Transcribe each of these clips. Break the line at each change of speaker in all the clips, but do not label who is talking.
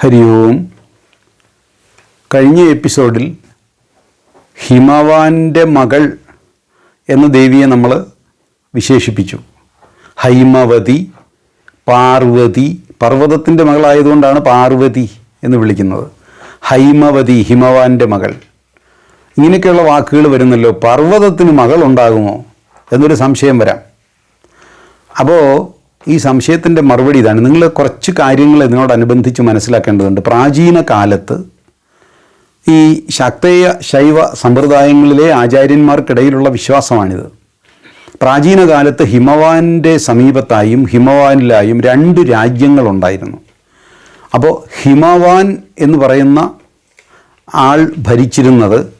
ഹരി ഓം. കഴിഞ്ഞ എപ്പിസോഡിൽ ഹിമവാന്റെ മകൾ എന്ന ദേവിയെ നമ്മൾ വിശേഷിപ്പിച്ചു. ഹൈമവതി പാർവതി പർവതത്തിന്റെ മകളായതുകൊണ്ടാണ് പാർവതി എന്ന് വിളിക്കുന്നത്. ഹൈമവതി ഹിമവാന്റെ മകൾ. ഇങ്ങനെയൊക്കെയുള്ള വാക്കുകൾ വരുന്നല്ലോ. പർവതത്തിന് മകൾ ഉണ്ടാകുമോ എന്നൊരു സംശയം വരാം. അപ്പോൾ ഈ സംശയത്തിന്റെ മറുപടി ഇതാണ്. നിങ്ങൾ കുറച്ച് കാര്യങ്ങൾ ഇതിനോടനുബന്ധിച്ച് മനസ്സിലാക്കേണ്ടതുണ്ട്. പ്രാചീന കാലത്ത് ഈ ശക്തേയ ശൈവ സമ്പ്രദായങ്ങളിലെ ആചാര്യന്മാർക്കിടയിലുള്ള വിശ്വാസമാണിത്. പ്രാചീന കാലത്ത് ഹിമവാന്റെ സമീപത്തായും ഹിമവാനിലായും രണ്ട് രാജ്യങ്ങളുണ്ടായിരുന്നു. അപ്പോൾ ഹിമവാൻ എന്ന് പറയുന്ന ആൾ ഭരിച്ചിരുന്നത്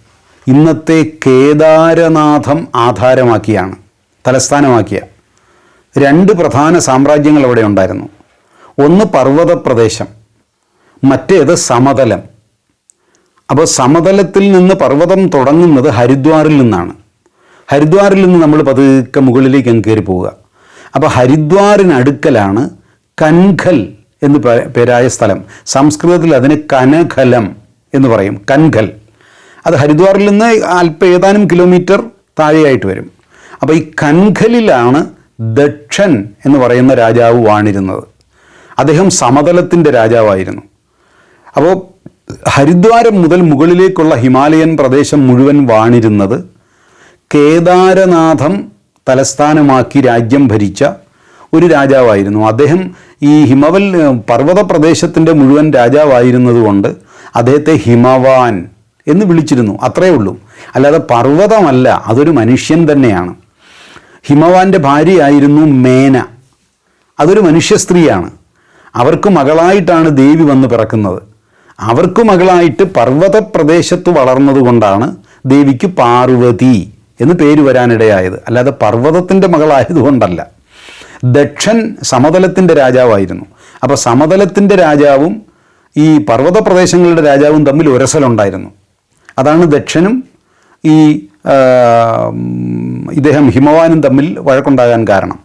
ഇന്നത്തെ കേദാരനാഥം ആധാരമാക്കിയാണ് തലസ്ഥാനമാക്കിയ. രണ്ട് പ്രധാന സാമ്രാജ്യങ്ങൾ അവിടെ ഉണ്ടായിരുന്നു. ഒന്ന് പർവത പ്രദേശം മറ്റേത് സമതലം. അപ്പോൾ സമതലത്തിൽ നിന്ന് പർവതം തുടങ്ങുന്നത് ഹരിദ്വാറിൽ നിന്നാണ്. ഹരിദ്വാറിൽ നിന്ന് നമ്മൾ പതുക്കെ മുകളിലേക്ക് അങ്ങ് കയറി പോവുക. അപ്പോൾ ഹരിദ്വാറിനടുക്കലാണ് കൻഖൽ എന്ന് പേരായ സ്ഥലം. സംസ്കൃതത്തിൽ അതിന് കനഖലം എന്ന് പറയും. കൻഖൽ. അത് ഹരിദ്വാറിൽ നിന്ന് അല്പ ഏതാനും കിലോമീറ്റർ താഴെയായിട്ട് വരും. അപ്പോൾ ഈ കൻഖലിലാണ് ദക്ഷൻ എന്ന് പറയുന്ന രാജാവ് വാണിരുന്നത്. അദ്ദേഹം സമതലത്തിന്റെ രാജാവായിരുന്നു. അപ്പോൾ ഹരിദ്വാരം മുതൽ മുകളിലേക്കുള്ള ഹിമാലയൻ പ്രദേശം മുഴുവൻ വാണിരുന്നത് കേദാരനാഥം തലസ്ഥാനമാക്കി രാജ്യം ഭരിച്ച ഒരു രാജാവായിരുന്നു. അദ്ദേഹം ഈ ഹിമവൽ പർവത പ്രദേശത്തിന്റെ മുഴുവൻ രാജാവായിരുന്നതുകൊണ്ട് അദ്ദേഹത്തെ ഹിമവാൻ എന്ന് വിളിച്ചിരുന്നു. അത്രയേ ഉള്ളൂ. അല്ലാതെ പർവതമല്ല അതൊരു മനുഷ്യൻ തന്നെയാണ്. ഹിമവാന്റെ ഭാര്യയായിരുന്നു മേന. അതൊരു മനുഷ്യ സ്ത്രീയാണ്. അവർക്ക് മകളായിട്ടാണ് ദേവി വന്ന് പിറക്കുന്നത്. അവർക്ക് മകളായിട്ട് പർവത പ്രദേശത്ത് വളർന്നതുകൊണ്ടാണ് ദേവിക്ക് പാർവതി എന്ന് പേര് വരാനിടയായത്. അല്ലാതെ പർവതത്തിന്റെ മകളായതുകൊണ്ടല്ല ദക്ഷൻ സമതലത്തിന്റെ രാജാവായിരുന്നു. അപ്പോൾ സമതലത്തിന്റെ രാജാവും ഈ പർവത പ്രദേശങ്ങളുടെ രാജാവും തമ്മിൽ ഉരസലുണ്ടായിരുന്നു അതാണ് ദക്ഷനും ഈ ഇദ്ദേഹം ഹിമവാനും തമ്മിൽ വഴക്കുണ്ടാകാൻ കാരണം.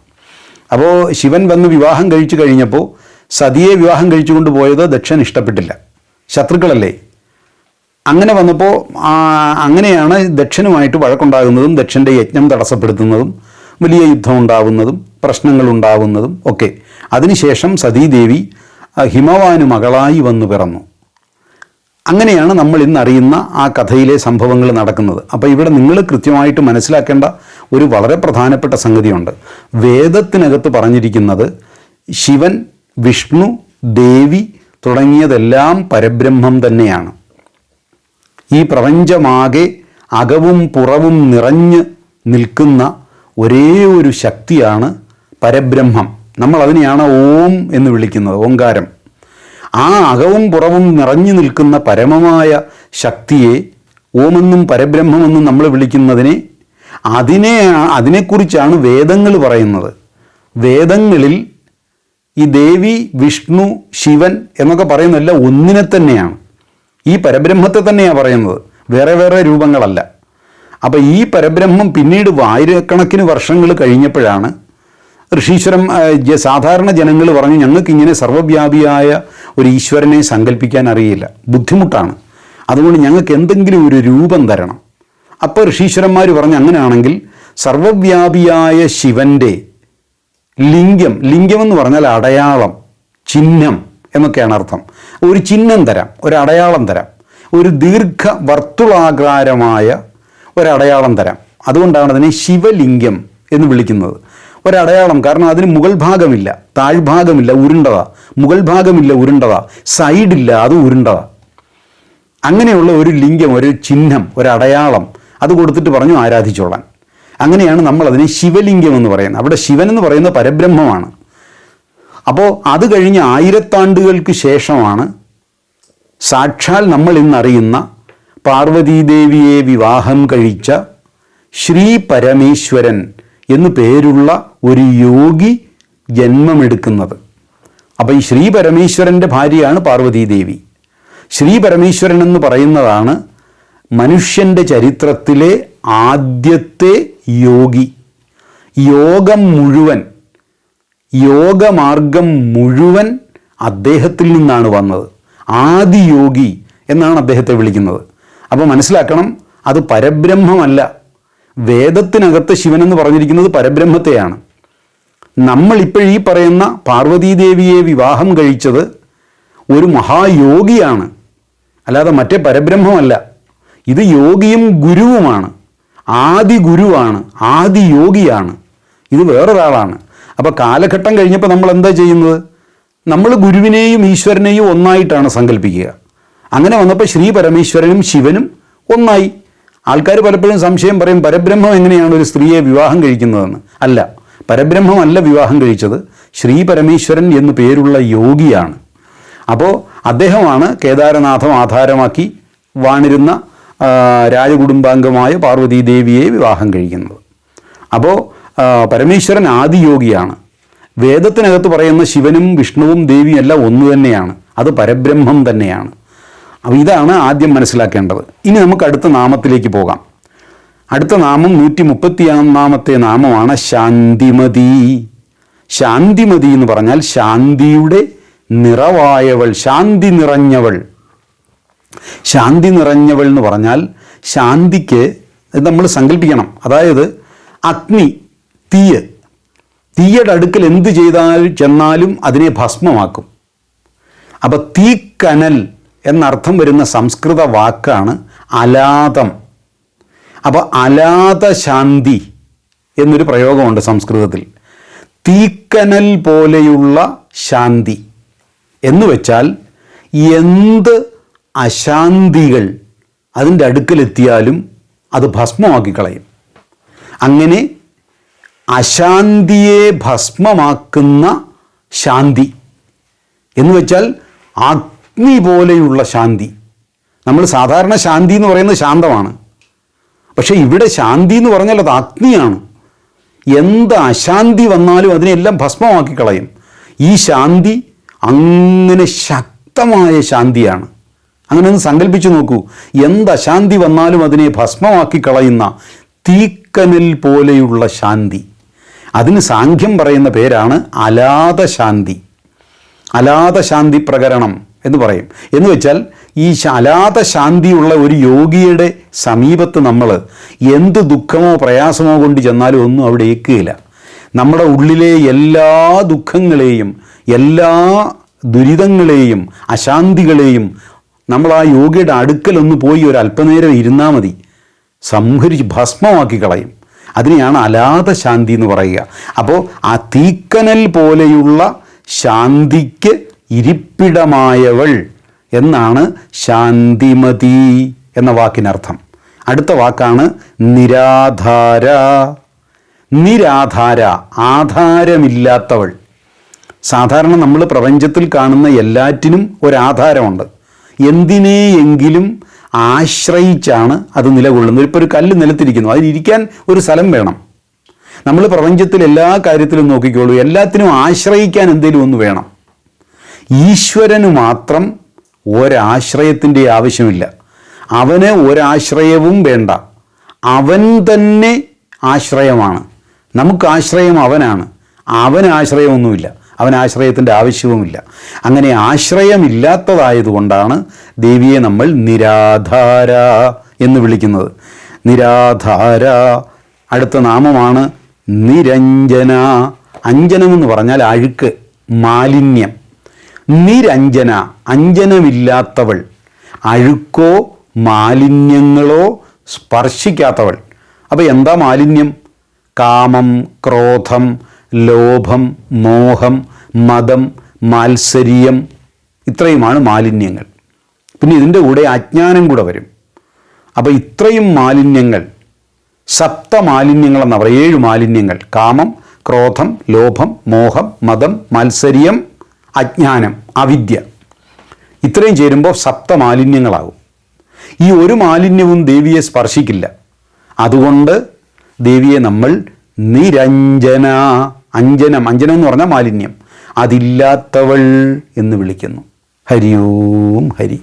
അപ്പോൾ ശിവൻ വന്ന് വിവാഹം കഴിച്ചു കഴിഞ്ഞപ്പോൾ സതിയെ വിവാഹം കഴിച്ചുകൊണ്ട് പോയത് ദക്ഷൻ ഇഷ്ടപ്പെട്ടില്ല. ശത്രുക്കളല്ലേ? അങ്ങനെ വന്നപ്പോൾ അങ്ങനെയാണ് ദക്ഷനുമായിട്ട് വഴക്കുണ്ടാകുന്നതും ദക്ഷന്റെ യജ്ഞം തടസ്സപ്പെടുത്തുന്നതും വലിയ യുദ്ധം ഉണ്ടാവുന്നതും പ്രശ്നങ്ങൾ ഉണ്ടാവുന്നതും ഒക്കെ. അതിനുശേഷം സതീദേവി ഹിമവാനു മകളായി വന്നു പിറന്നു. അങ്ങനെയാണ് നമ്മൾ ഇന്ന് അറിയുന്ന ആ കഥയിലെ സംഭവങ്ങൾ നടക്കുന്നത്. അപ്പോൾ ഇവിടെ നിങ്ങൾ കൃത്യമായിട്ട് മനസ്സിലാക്കേണ്ട ഒരു വളരെ പ്രധാനപ്പെട്ട സംഗതിയുണ്ട്. വേദത്തിനകത്ത് പറഞ്ഞിരിക്കുന്നത് ശിവൻ വിഷ്ണു ദേവി തുടങ്ങിയതെല്ലാം പരബ്രഹ്മം തന്നെയാണ്. ഈ പ്രപഞ്ചമാകെ അകവും പുറവും നിറഞ്ഞ് നിൽക്കുന്ന ഒരേ ഒരു ശക്തിയാണ് പരബ്രഹ്മം. നമ്മൾ അതിനെയാണ് ഓം എന്ന് വിളിക്കുന്നത് ഓങ്കാരം ആ അകവും പുറവും നിറഞ്ഞു നിൽക്കുന്ന പരമമായ ശക്തിയെ ഓമെന്നും പരബ്രഹ്മമെന്നും നമ്മൾ വിളിക്കുന്നതിനെ അതിനെ അതിനെക്കുറിച്ചാണ് വേദങ്ങൾ പറയുന്നത്. വേദങ്ങളിൽ ഈ ദേവി വിഷ്ണു ശിവൻ എന്നൊക്കെ പറയുന്നതല്ല ഒന്നിനെ തന്നെയാണ്. ഈ പരബ്രഹ്മത്തെ തന്നെയാണ് പറയുന്നത്. വേറെ വേറെ രൂപങ്ങളല്ല. അപ്പോൾ ഈ പരബ്രഹ്മം പിന്നീട് ആയിരക്കണക്കിന് വർഷങ്ങൾ കഴിഞ്ഞപ്പോഴാണ് ഋഷീശ്വരം സാധാരണ ജനങ്ങൾ പറഞ്ഞു ഞങ്ങൾക്ക് ഇങ്ങനെ സർവവ്യാപിയായ ഒരു ഈശ്വരനെ സങ്കല്പിക്കാൻ അറിയില്ല. ബുദ്ധിമുട്ടാണ്. അതുകൊണ്ട് ഞങ്ങൾക്ക് എന്തെങ്കിലും ഒരു രൂപം തരണം. അപ്പോൾ ഋഷീശ്വരന്മാർ പറഞ്ഞു അങ്ങനെയാണെങ്കിൽ സർവവ്യാപിയായ ശിവന്റെ ലിംഗം ലിംഗം എന്ന് പറഞ്ഞാൽ അടയാളം ചിഹ്നം എന്നൊക്കെയാണ് അർത്ഥം. ഒരു ചിഹ്നം തരാം ഒരു അടയാളം തരാം. ഒരു ദീർഘ വർത്തുളാകാരമായ ഒരടയാളം തരാം. അതുകൊണ്ടാണ് അതിനെ ശിവലിംഗം എന്ന് വിളിക്കുന്നത്. ഒരടയാളം. കാരണം അതിന് മുകൾ ഭാഗമില്ല. താഴ്ഭാഗമില്ല ഉരുണ്ടതാ. മുകൾ ഭാഗമില്ല ഉരുണ്ടതാ. സൈഡില്ല അത് ഉരുണ്ടതാ. അങ്ങനെയുള്ള ഒരു ലിംഗം ഒരു ചിഹ്നം ഒരടയാളം അത് കൊടുത്തിട്ട് പറഞ്ഞു ആരാധിച്ചോളാൻ. അങ്ങനെയാണ് നമ്മൾ അതിനെ ശിവലിംഗം എന്ന് പറയുന്നത്. അവിടെ ശിവൻ എന്ന് പറയുന്നത് പരബ്രഹ്മമാണ്. അപ്പോൾ അത് കഴിഞ്ഞ് ആയിരത്താണ്ടുകൾക്ക് ശേഷമാണ് സാക്ഷാൽ നമ്മൾ ഇന്നറിയുന്ന പാർവതീദേവിയെ വിവാഹം കഴിച്ച ശ്രീ പരമേശ്വരൻ എന്നു പേരുള്ള ഒരു യോഗി ജന്മമെടുക്കുന്നത്. അപ്പോൾ ഈ ശ്രീ പരമേശ്വരന്റെ ഭാര്യയാണ് പാർവതീദേവി ശ്രീ പരമേശ്വരൻ എന്ന് പറയുന്നതാണ് മനുഷ്യന്റെ ചരിത്രത്തിലെ ആദ്യത്തെ യോഗി. യോഗം മുഴുവൻ യോഗമാർഗം മുഴുവൻ അദ്ദേഹത്തിൽ നിന്നാണ് വന്നത്. ആദിയോഗി എന്നാണ് അദ്ദേഹത്തെ വിളിക്കുന്നത്. അപ്പോൾ മനസ്സിലാക്കണം അത് പരബ്രഹ്മമല്ല. വേദത്തിനകത്ത് ശിവൻ എന്ന് പറഞ്ഞിരിക്കുന്നത് പരബ്രഹ്മത്തെയാണ്. നമ്മൾ ഈ പറയുന്ന പാർവതീദേവിയെ വിവാഹം കഴിച്ചത് ഒരു മഹായോഗിയാണ്. അല്ലാതെ മറ്റേ പരബ്രഹ്മമല്ല. ഇത് യോഗിയും ഗുരുവുമാണ്. ആദി ഗുരുവാണ്. ആദി യോഗിയാണ്. ഇത് വേറൊരാളാണ്. അപ്പോൾ കാലഘട്ടം കഴിഞ്ഞപ്പോൾ നമ്മൾ എന്താ ചെയ്യുന്നത്? നമ്മൾ ഗുരുവിനെയും ഈശ്വരനെയും ഒന്നായിട്ടാണ് സങ്കല്പിക്കുക. അങ്ങനെ വന്നപ്പോൾ ശ്രീ പരമേശ്വരനും ശിവനും ഒന്നായി. ആൾക്കാർ പലപ്പോഴും സംശയം പറയും പരബ്രഹ്മം എങ്ങനെയാണ് ഒരു സ്ത്രീയെ വിവാഹം കഴിക്കുന്നതെന്ന്? അല്ല പരബ്രഹ്മമല്ല വിവാഹം കഴിച്ചത്. ശ്രീ പരമേശ്വരൻ എന്ന് പേരുള്ള യോഗിയാണ്. അപ്പോൾ അദ്ദേഹമാണ് കേദാരനാഥം ആധാരമാക്കി വാണിരുന്ന രാജകുടുംബാംഗമായ പാർവതീദേവിയെ വിവാഹം കഴിക്കുന്നത്. അപ്പോൾ പരമേശ്വരൻ ആദിയോഗിയാണ് വേദത്തിനകത്ത് പറയുന്ന ശിവനും വിഷ്ണുവും ദേവിയും എല്ലാം ഒന്ന് തന്നെയാണ്. അത് പരബ്രഹ്മം തന്നെയാണ്. അപ്പോൾ ഇതാണ് ആദ്യം മനസ്സിലാക്കേണ്ടത്. ഇനി നമുക്ക് അടുത്ത നാമത്തിലേക്ക് പോകാം. അടുത്ത നാമം നൂറ്റി മുപ്പത്തിയൊന്നാമത്തെ നാമമാണ് ശാന്തിമതി. ശാന്തിമതി എന്ന് പറഞ്ഞാൽ ശാന്തിയുടെ നിറവായവൾ ശാന്തി നിറഞ്ഞവൾ. ശാന്തി നിറഞ്ഞവൾ എന്ന് പറഞ്ഞാൽ ശാന്തിക്ക് നമ്മൾ സങ്കല്പിക്കണം. അതായത് അഗ്നി തീയ്. തീയുടെ അടുക്കൽ എന്ത് ചെയ്താൽ ചെന്നാലും അതിനെ ഭസ്മമാക്കും. അപ്പോൾ തീക്കനൽ എന്നർത്ഥം വരുന്ന സംസ്കൃത വാക്കാണ് അലാതം. അപ്പോൾ അലാത ശാന്തി എന്നൊരു പ്രയോഗമുണ്ട് സംസ്കൃതത്തിൽ. തീക്കനൽ പോലെയുള്ള ശാന്തി. എന്ന് വെച്ചാൽ എന്ത് അശാന്തികൾ അതിന്റെ അടുക്കലെത്തിയാലും അത് ഭസ്മമാക്കി കളയും അങ്ങനെ അശാന്തിയെ ഭസ്മമാക്കുന്ന ശാന്തി. എന്ന് വെച്ചാൽ അഗ്നി പോലെയുള്ള ശാന്തി. നമ്മൾ സാധാരണ ശാന്തി എന്ന് പറയുന്നത് ശാന്തമാണ്. പക്ഷേ ഇവിടെ ശാന്തി എന്ന് പറഞ്ഞാൽ അത് അഗ്നിയാണ്. എന്ത് അശാന്തി വന്നാലും അതിനെല്ലാം ഭസ്മമാക്കി കളയും. ഈ ശാന്തി അങ്ങനെ ശക്തമായ ശാന്തിയാണ്. അങ്ങനെ ഒന്ന് സങ്കല്പിച്ചു നോക്കൂ. എന്ത് അശാന്തി വന്നാലും അതിനെ ഭസ്മമാക്കി കളയുന്ന തീക്കനൽ പോലെയുള്ള ശാന്തി. അതിന് സാഖ്യം പറയുന്ന പേരാണ് അലാത ശാന്തി അലാത ശാന്തി പ്രകരണം. എന്ന് പറയും. എന്ന് വെച്ചാൽ ഈ അലാത ശാന്തിയുള്ള ഒരു യോഗിയുടെ സമീപത്ത് നമ്മൾ എന്ത് ദുഃഖമോ പ്രയാസമോ കൊണ്ട് ചെന്നാലും ഒന്നും അവിടെ ഏക്കുകയില്ല. നമ്മുടെ ഉള്ളിലെ എല്ലാ ദുഃഖങ്ങളെയും എല്ലാ ദുരിതങ്ങളെയും അശാന്തികളെയും നമ്മൾ ആ യോഗിയുടെ അടുക്കലൊന്ന് പോയി ഒരു അല്പനേരം ഇരുന്നാൽ മതി. സംഹരിച്ച് ഭസ്മമാക്കി കളയും. അതിനെയാണ് അലാത ശാന്തി എന്ന് പറയുക. അപ്പോൾ ആ തീക്കനൽ പോലെയുള്ള ശാന്തിക്ക് ഇരിപ്പിടമായവൾ എന്നാണ് ശാന്തിമതി എന്ന വാക്കിനർത്ഥം. അടുത്ത വാക്കാണ് നിരാധാര. നിരാധാര ആധാരമില്ലാത്തവൾ. സാധാരണ നമ്മൾ പ്രപഞ്ചത്തിൽ കാണുന്ന എല്ലാറ്റിനും ഒരാധാരമുണ്ട്. എന്തിനെയെങ്കിലും ആശ്രയിച്ചാണ് അത് നിലകൊള്ളുന്നത്. ഇപ്പോൾ ഒരു കല്ല് നിലത്തിരിക്കുന്നു. അതിനിരിക്കാൻ ഒരു സ്ഥലം വേണം. നമ്മൾ പ്രപഞ്ചത്തിൽ എല്ലാ കാര്യത്തിലും നോക്കിക്കോളൂ. എല്ലാത്തിനും ആശ്രയിക്കാൻ എന്തെങ്കിലും ഒന്ന് വേണം. ഈശ്വരന് മാത്രം ഒരാശ്രയത്തിന്റെ ആവശ്യമില്ല. അവന് ഒരാശ്രയവും വേണ്ട. അവൻ തന്നെ ആശ്രയമാണ്. നമുക്ക് ആശ്രയം അവനാണ്. അവന് ആശ്രയമൊന്നുമില്ല. അവൻ ആശ്രയത്തിന്റെ ആവശ്യവുമില്ല. അങ്ങനെ ആശ്രയമില്ലാത്തതായതുകൊണ്ടാണ് ദേവിയെ നമ്മൾ നിരാധാര എന്ന് വിളിക്കുന്നത്. നിരാധാര. അടുത്ത നാമമാണ് നിരഞ്ജന. അഞ്ജനം എന്ന് പറഞ്ഞാൽ അഴുക്ക് മാലിന്യം. നിരഞ്ജന അഞ്ജനമില്ലാത്തവൾ. അഴുക്കോ മാലിന്യങ്ങളോ സ്പർശിക്കാത്തവൾ. അപ്പോൾ എന്താ മാലിന്യം? കാമം ക്രോധം ലോഭം മോഹം മതം മാത്സര്യം. ഇത്രയുമാണ് മാലിന്യങ്ങൾ. പിന്നെ ഇതിന്റെ കൂടെ അജ്ഞാനം കൂടെ വരും. അപ്പോൾ ഇത്രയും മാലിന്യങ്ങൾ സപ്ത മാലിന്യങ്ങളെന്ന് പറയുക ഏഴ് മാലിന്യങ്ങൾ. കാമം ക്രോധം ലോഭം മോഹം മതം മത്സര്യം. അജ്ഞാനം അവിദ്യ. ഇത്രയും ചേരുമ്പോൾ സപ്ത മാലിന്യങ്ങളാകും ഈ ഒരു മാലിന്യവും ദേവിയെ സ്പർശിക്കില്ല. അതുകൊണ്ട് ദേവിയെ നമ്മൾ നിരഞ്ജന അഞ്ജനം അഞ്ജനം എന്ന് പറഞ്ഞാൽ മാലിന്യം. അതില്ലാത്തവൾ എന്ന് വിളിക്കുന്നു. ഹരി ഓം ഹരി.